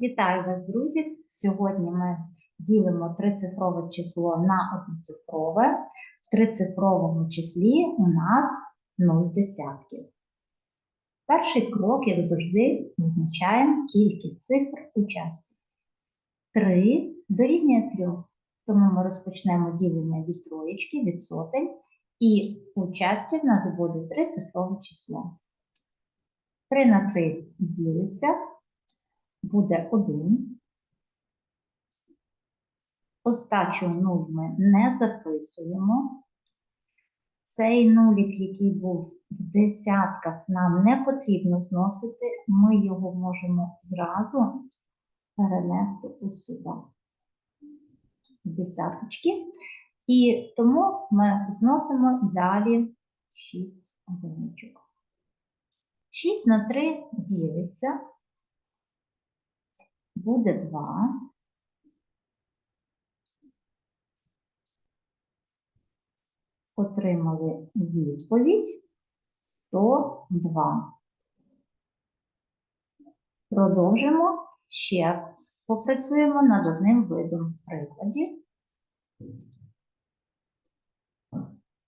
Вітаю вас, друзі! Сьогодні ми ділимо трицифрове число на одноцифрове. В трицифровому числі у нас 0 десятків. Перший крок, як завжди, визначаємо кількість цифр у часті. 3 дорівнює 3. Тому ми розпочнемо ділення від троєчки, від сотень. І у часті в нас буде трицифрове число. 3 на 3 ділиться буде 1. Остачу 0 ми не записуємо. Цей нулік, який був в десятках, нам не потрібно зносити, ми його можемо зразу перенести ось сюди, десяточки. І тому ми зносимо далі 6 одиничок. 6 на 3 ділиться буде 2. Отримали відповідь 102. Продовжимо ще попрацюємо над одним видом прикладів.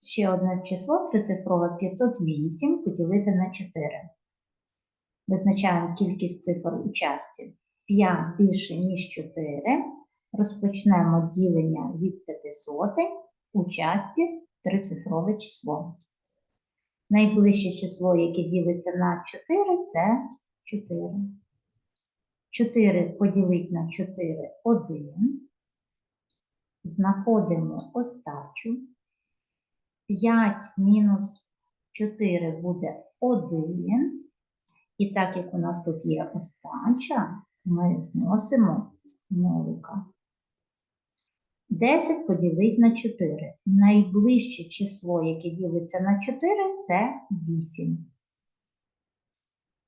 Ще одне число трицифрове 508 поділити на 4. Визначаємо кількість цифр у часті. 5 більше, ніж 4. Розпочнемо ділення від 500 у часті трицифрове число. Найближче число, яке ділиться на 4, це 4. 4 поділити на 4 – 1. Знаходимо остачу. 5 мінус 4 буде 1. І так як у нас тут є остача, ми зносимо нолика. 10 поділити на 4. Найближче число, яке ділиться на 4, це 8.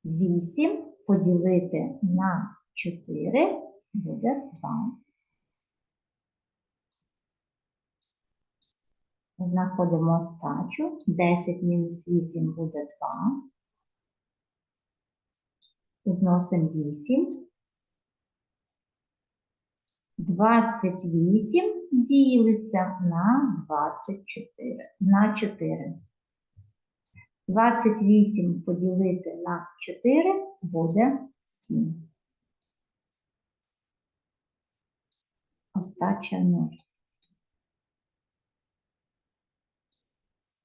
8 поділити на 4 буде 2. Знаходимо остачу. 10 мінус 8 буде 2. Зносимо 8. 28 ділиться на 24. На 4. 28 поділити на 4 буде 7. Остача 0.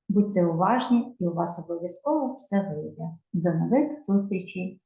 Будьте уважні, і у вас обов'язково все вийде. До нових зустрічей!